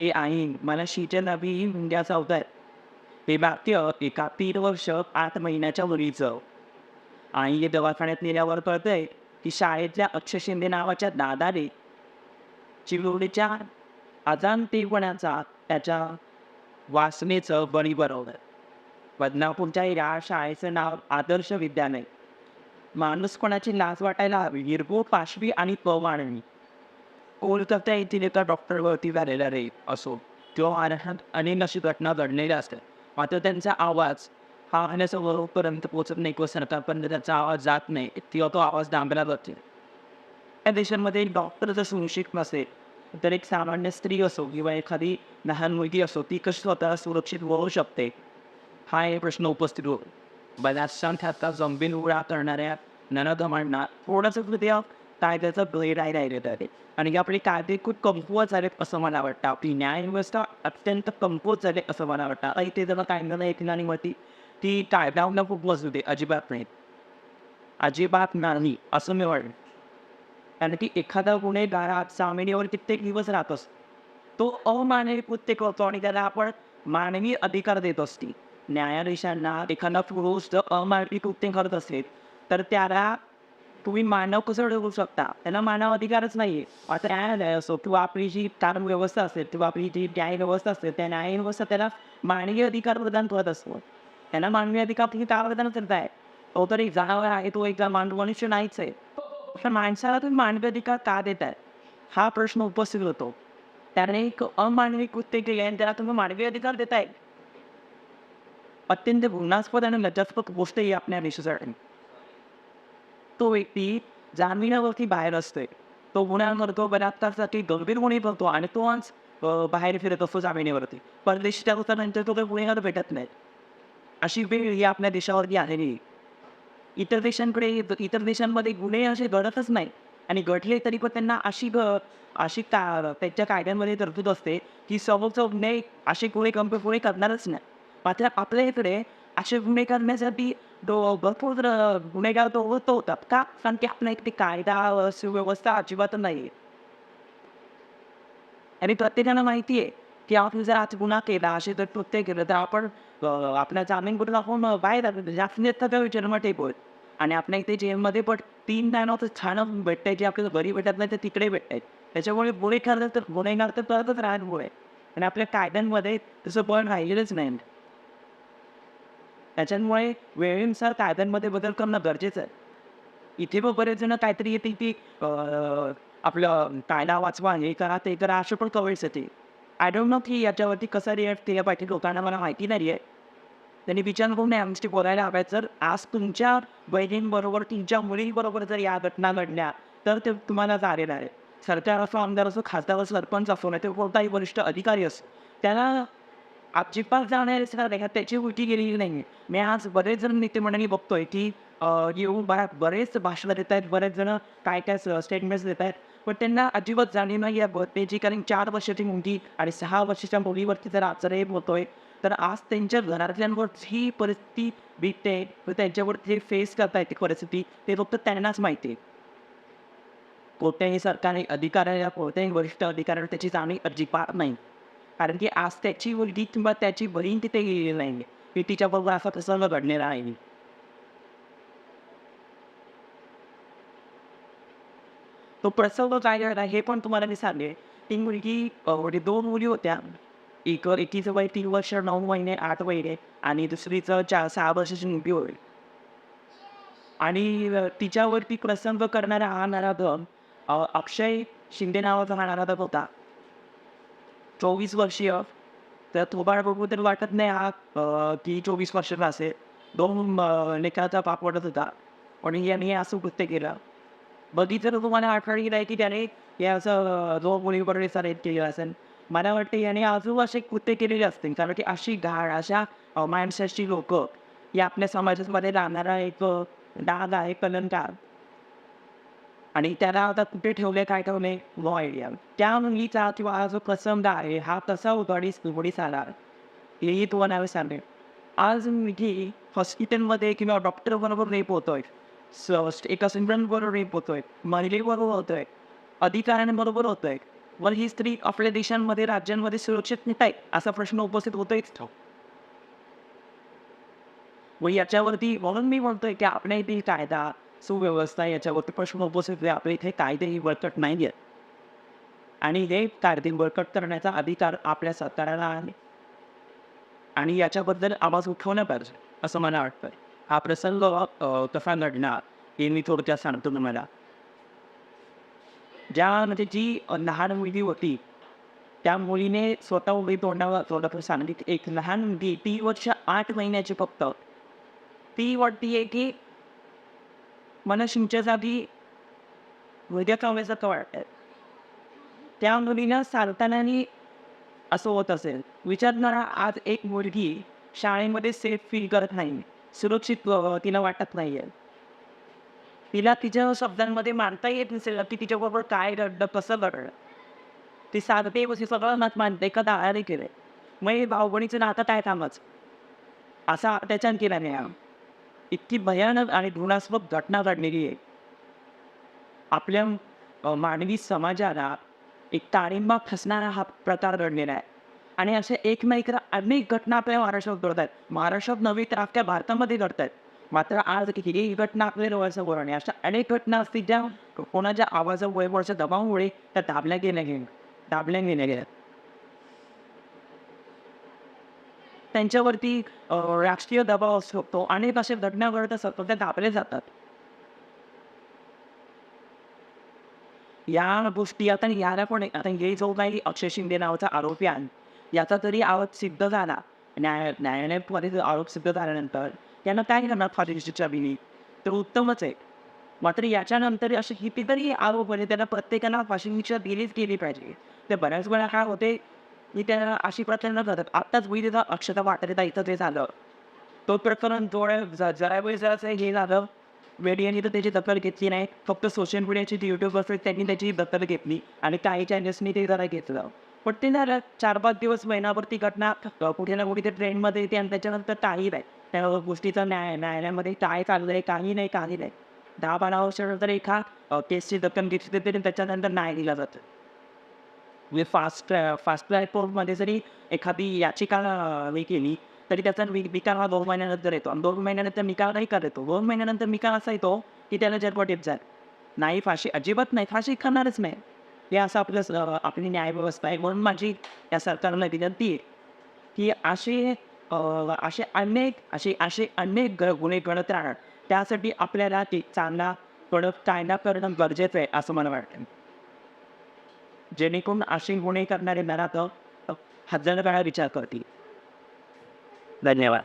ए आई मला शीच्या अभि हुंड्या चावतात हे वाक्य एका तीन वर्ष आठ महिन्याच्या मुलीचं आई दवाखान्यात नेल्यावर कळतंय की शाळेतल्या अक्षय शिंदे नावाच्या दादाने चिरोडीच्या अजाणतेपणाचा त्याच्या वासनेचं बळी बरवलं बदनापूरच्या या शाळेचं नाव आदर्श विद्यालय. माणूस कोणाची लाज वाटायला हवी हिरगो पाशवी आणि पवाणवी कोलकाता येथील एका डॉक्टरवरती झालेला रेप असो किंवा महाराष्ट्रात अनेक अशी घटना घडलेल्या असतात मात्र त्यांचा आवाज हा आणण्यासमोरपर्यंत पोचत नाही किंवा सरकारपर्यंत त्याचा आवाज जात नाही किंवा तो आवाज दाबला जाते या देशांमध्ये डॉक्टर जर सुरक्षित नसेल तर एक सामान्य स्त्री असो किंवा एखादी लहान मुलगी असो ती कशी स्वतः सुरक्षित होऊ शकते हा एक प्रश्न उपस्थित होतो बऱ्याचशा आता जंबील उडा करणाऱ्या ननदमांना थोडंसं हृदय कायद्याचं ब्रेड आहे राहिलेलं आहे आणि आपले कायदे खूप कमकुवत झालेत असं मला वाटतं. आपली न्यायव्यवस्था अत्यंत कमकुवत झाले असं मला वाटतं. आता इथे जरा कायदा नाही येतील आणि मग ती ती खूप खूप मजबूत अजिबात नाही. अजिबात नाही असं मी वाटतं कारण की एखादा गुन्हेगार सामिनीवर कित्येक दिवस राहत असतो. तो अमानवी कृत्य करतो आणि त्याला आपण मानवी अधिकार देत असते. न्यायाधीशांना एखादा पुरुष जर अमानवी कृत्य करत असेल तर त्याला तुम्ही मानव कसं ठरवू शकता. त्यांना मानव अधिकारच नाही आहे आता न्यायालय असो किंवा आपली जी कारण व्यवस्था असेल किंवा आपली जी न्याय व्यवस्था असेल त्या न्याय व्यवस्था त्याला मानवी अधिकार प्रदान करत असतो. त्यांना मानवी अधिकार तुम्ही का प्रदान करताय? तो तर एक जनावर आहे तो एक मान मनुष्य नाहीच आहे. तर माणसाला तुम्ही मानवी अधिकार का देताय? हा प्रश्न उपस्थित होतो. त्याने एक अमानवी कृत्य केले आणि त्याला तुम्ही मानवी अधिकार देताय. अत्यंत गुन्हास्पद आणि लज्जास्पद गोष्ट ही आपल्या देशासाठी तो व्यक्ती जामिनावरती बाहेर असतोय. तो गुन्हा करतो बलात्कारसाठी गंभीर गुन्हे करतो आणि तो आज बाहेर फिरत असतो जामिनीवरती. परदेशी त्यानंतर तो काही गुन्हेगार भेटत नाही. अशी वेळ ही आपल्या देशावरती आलेली इतर देशांकडे इतर देशांमध्ये गुन्हे असे घडतच नाही. आणि घडले तरी पण त्यांना अशी ग अशी का त्यांच्या कायद्यांमध्ये तरतूद असते की समोरचा गुन्हे असे गुन्हे कंपे गुन्हे करणारच नाही. मात्र आपल्या इकडे असे गुन्हे करण्यासाठी तो भरपूर गुन्हेगार तो होतो होतात का कारण की आपल्या ते कायदा सुव्यवस्था अजिबात नाही आहे आणि प्रत्येकाला माहिती आहे की आपण जर आज गुन्हा केला असे जर कृत्य केलं तर आपण आपल्या जामीन करून आपण बाहेर जास्त तर जन्मटेक आणि आपल्या इथे जेलमध्ये पण तीन टायमाचं छान भेटतंय जे आपल्याला घरी भेटत नाही तर तिकडे भेटत त्याच्यामुळे गुन्हे करतात तर गुन्हेगार तर करतच राहण्यामुळे आणि आपल्या कायद्यांमध्ये तसं पण राहिलेलंच नाही त्याच्यामुळे वेळेनुसार कायद्यांमध्ये बदल करणं गरजेचं आहे. इथे पण बरेच जण काहीतरी येते की आपलं कायदा वाचवा हे करा ते करा असे पण कमेंट्स येते आय डोंट नो की याच्यावरती कसं रिॲक्ट केलं पाहिजे लोकांना मला माहिती नाही आहे त्यांनी विचार करून आमची बोलायला हव्या जर आज तुमच्या बहिणींबरोबर तुमच्या मुलींबरोबर जर या घटना घडल्या तर ते तुम्हाला चालेल आहे सरकार असो आमदार असो खासदार असो सरपंच असो नाही ते कोणताही वरिष्ठ अधिकारी असो त्याला अजिबात जाणारे नाही त्याची उलटी गेलेली नाही मी आज बरेच जण नेते मंडळी बघतोय की येऊन बा बरेच भाषणं देत आहेत बरेच जण काय काय स्टेटमेंट्स देत आहेत पण त्यांना अजिबात जाणीव नाही या घटनेची कारण चार वर्षाची मुलगी आणि सहा वर्षाच्या मुलीवरती जर आज रेप होतोय तर आज त्यांच्या घरातल्यांवर ही परिस्थिती बीतते त्यांच्यावर जे फेस करतायत ती परिस्थिती ते फक्त त्यांनाच माहिती आहे. कोणत्याही सरकारी अधिकाऱ्याला कोणत्याही वरिष्ठ अधिकाऱ्याला त्याची जाणीव अजिबात नाही. कारण की आज त्याची मुलगी किंवा त्याची बहीण तिथे गेलेली नाही की तिच्याबरोबर असा प्रसंग घडलेला आहे. तो प्रसंग काय घडला हे पण तुम्हाला मी सांगेल ती मुलगी म्हणजे दोन मुली होत्या. एक एकीचं वय तीन वर्ष नऊ महिने आठ महिने आणि दुसरीचं चार सहा वर्षाची मुलगी होईल. आणि तिच्यावरती प्रसंग करणारा हा नराधम अक्षय शिंदे नावाचा हा नराधम होता. चोवीस वर्षीय तर थोबाड बघू तर वाटत नाही हा की चोवीस वर्षाचा असेल. दोन लेखाचा पाप वाटत होता. पण याने असं कृत्य केलं. बघितलं तुम्हाला आढळलेलं आहे की त्याने हे असं जो मुलीबरोबर असं रेप केलं असेल. मला वाटतं याने अजून असे कृत्य केलेले असतील. कारण की अशी घाण अशा माणसाची लोक या आपल्या समाजामध्ये राहणारा एक डाग आहे कलंकार आणि त्याला आता कुठे ठेवले काय ठेवले नो आयडिया त्या मुलीचा किंवा हा जो प्रसंग आहे हा कसा उघडीस उघडीस आला? हेही तुम्हाला हवे सांगेल आज मुलगी हॉस्पिटलमध्ये किंवा डॉक्टरबरोबर रेप होतोय स एका सिमरनबरोबर रेप होतोय महिलेबरोबर होतोय. अधिकाऱ्यांबरोबर होतोय. वर ही स्त्री आपल्या देशांमध्ये राज्यांमध्ये सुरक्षित नाही असा प्रश्न उपस्थित होतोच व याच्यावरती म्हणून मी म्हणतोय की आपल्या इथे कायदा सुव्यवस्था याच्यावरती प्रश्न उपस्थित आपल्या इथे कायदेही बळकट नाही आहेत आणि हे कायदे बळकट करण्याचा अधिकार आपल्या सरकारला आहे. आणि याच्याबद्दल आवाज उठवला पाहिजे असं मला वाटतं हा प्रसंग कसा घडणार हे मी थोडक्यात सांगतो तुम्हाला. ज्या म्हणजे जी लहान मुलगी होती त्या मुलीने स्वतः उभी तोंडावर तोंडावर सांगितली. एक लहान मुलगी ती वर्ष आठ महिन्याची फक्त. ती वाटतीये की मला शिंच्यासाठी वैद्य वेगळ्या कामाचं वाटतं त्या मुलीनं सांगताना असं होत असेल. विचारणारा आज एक मुलगी शाळेमध्ये सेफ फील करत नाही. सुरक्षित तिला वाटत नाही आहे तिला तिच्या शब्दांमध्ये मानता येत नसेल की तिच्याबरोबर काय घडलं कसं घडलं. ती सांगते व ती सगळं नात मानते का दाळाने केलं मग हे भाऊबणीचं नातं काय थांबच असा त्याच्यानं केला नाही इतकी भयानक आणि घृणास्पद घटना घडलेली आहे. आपल्या मानवी समाजाला एक ताळिंबा फसणारा हा प्रकार घडलेला आहे. आणि असे एक अनेक घटना आपल्या महाराष्ट्रात घडत आहेत महाराष्ट्रात नव्हे तर अख्ख्या भारतामध्ये घडत आहेत मात्र आज ही घटना आपल्या डोळ्यासमोर आणि अशा अनेक घटना असतील ज्या कोणाच्या आवाजा वयवरच्या दबावामुळे त्या दाबल्या गेल्या गेल्या दाबल्या गेल्या गेल्या. त्यांच्यावरती राजकीय राष्ट्रीय दबाव असू शकतो अनेक असे घटना घडत असतात त्या दाबले जातात. या गोष्टी आता याला पण आता हे जो काही अक्षय शिंदे नावाचा आरोपी आहे याचा जरी आरोप सिद्ध झाला. न्याय न्यायालयामध्ये आरोप सिद्ध झाल्यानंतर त्यांना काय करणार फाशीच्या बिनी तर उत्तमच आहे. मात्र याच्यानंतर असे कितीतरी आरोप म्हणजे त्यांना प्रत्येकाला शिक्षा दिलीच गेली पाहिजे. ते बऱ्याच वेळा काय होते मी त्यांना अशी प्रकरणं करतात आत्ताच तिथं अक्षता वाटत इथं ते झालं. तो प्रकरण थोड्या ज- जरा वेळ हे झालं. मीडियाने तर त्याची दखल घेतली नाही. फक्त सोशल मीडियाची युट्यूब असेल त्यांनी त्याची दखल घेतली आणि काही चॅनल्सनी ते जरा घेतलं. पण ते झालं चार पाच दिवस महिनाभर ती घटना कुठे ना कुठे ट्रेंडमध्ये येते आणि त्याच्यानंतर काही नाही. त्या गोष्टीचं न्याय न्यायालयामध्ये काय चाललं आहे काही नाही काही नाही. दहा बारा वर्षानंतर एका केसची दखल घेतली तर त्याच्यानंतर न्याय दिला जातं. म्हणजे फास्ट फास्ट ट्रॅक कोर्टमध्ये जरी एखादी याचिका अ, हे केली तरी त्याचा वि निकाल हा दोन महिन्यानंतर येतो. आणि दोन महिन्यानंतर निकाल नाही करत येतो. दोन महिन्यानंतर निकाल असा येतो की त्याला जन्मट येत जाईल. नाही फाशी अजिबात नाही. फाशी करणारच नाही. हे असं आपलं आपली न्यायव्यवस्था आहे. म्हणून माझी या सरकारला विनंती आहे की असे असे अनेक असे असे अनेक ग गुन्हे घडत राहणार. त्यासाठी आपल्याला ते चांगला कडक कायदा करणं गरजेचं आहे असं मला वाटतं. जेणेकरून असे गुन्हे करणारे घरात हजार वेळा विचार करतील. धन्यवाद.